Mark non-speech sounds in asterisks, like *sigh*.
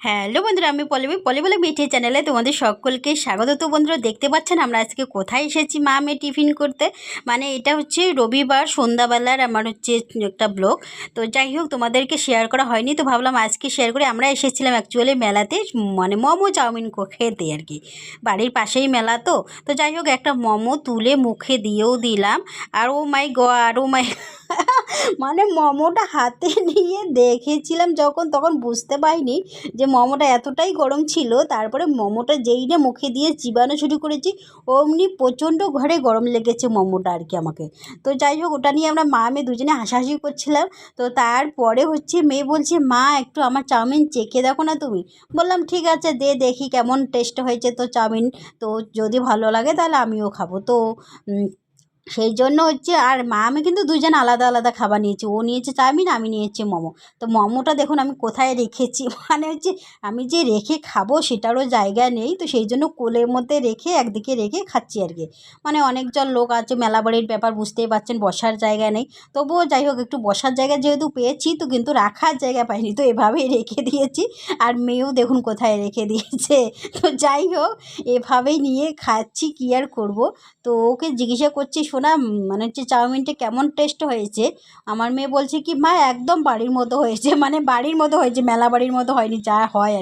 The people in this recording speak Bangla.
হ্যালো বন্ধুরা, আমি পল্লবী। পল্লবী মিঠে চ্যানেলে তোমাদের সকলকে স্বাগত। তো বন্ধুরা, দেখতে পাচ্ছেন আমরা আজকে কোথায় এসেছি মা মেয়ে টিফিন করতে? মানে এটা হচ্ছে রবিবার, সন্ধ্যাবেলার আমার হচ্ছে একটা ব্লগ। তো যাই হোক, তোমাদেরকে শেয়ার করা হয়নি। তো ভাবলাম আজকে শেয়ার করে আমরা এসেছিলাম অ্যাকচুয়ালি মেলাতে মানে মোমো চাউমিন খেতে আর কি। বাড়ির পাশেই মেলা তো। তো যাই হোক, একটা মোমো তুলে মুখে দিয়েও দিলাম। আর ও মাই গো আর ও মাই মানে মোমোটা হাতে *laughs* নিয়ে দেখেছিলাম যখন, তখন বুঝতে পারিনি যে মোমোটা এতটাই গরম ছিল। তারপরে মোমোটা যেই না মুখে দিয়ে চিবানো শুরু করেছি, অমনি প্রচণ্ড ঘরে গরম লেগেছে মোমোটা আর কি আমাকে। তো যাই হোক, ওটা নিয়ে আমরা মা মেয়ে দুজনে হাসাহাসি করছিলাম। তো তারপরে হচ্ছে মেয়ে বলছে, মা, একটু আমার চাউমিন চেখে দেখো না তুমি? বললাম, ঠিক আছে, দে দেখি কেমন টেস্ট হয়েছে তো চাউমিন। তো যদি ভালো লাগে তাহলে আমিও খাব। তো সেই জন্য হচ্ছে আর মা, আমি কিন্তু দুজন আলাদা আলাদা খাবার নিয়েছি। ও নিয়েছে চাউমিন, আমি নিয়েছি মোমো। তো মোমোটা দেখুন আমি কোথায় রেখেছি? *laughs* মানে হচ্ছে আমি যে রেখে খাব সেটারও জায়গা নেই। তো সেই জন্য কোলের মধ্যে রেখে একদিকে রেখে খাচ্ছি আর কি। মানে অনেকজন লোক আছে, মেলা বাড়ির ব্যাপার বুঝতেই পারছেন, বসার জায়গা নেই। তবুও যাই হোক, একটু বসার জায়গা যেহেতু পেয়েছি, তো কিন্তু রাখার জায়গা পাইনি। তো এভাবেই রেখে দিয়েছি। আর মেয়েও দেখুন কোথায় রেখে দিয়েছে। *laughs* তো যাই হোক, এভাবেই নিয়ে খাচ্ছি, কী আর করব? তো ওকে জিজ্ঞাসা করছি উম, মানে হচ্ছে চাউমিনটা কেমন টেস্ট হয়েছে? আমার মেয়ে বলছে কি মা একদম বাড়ির মতো হয়েছে। *laughs* মানে বাড়ির মতো হয়েছে মেলা বাড়ির মতো হয়নি যা হয় আর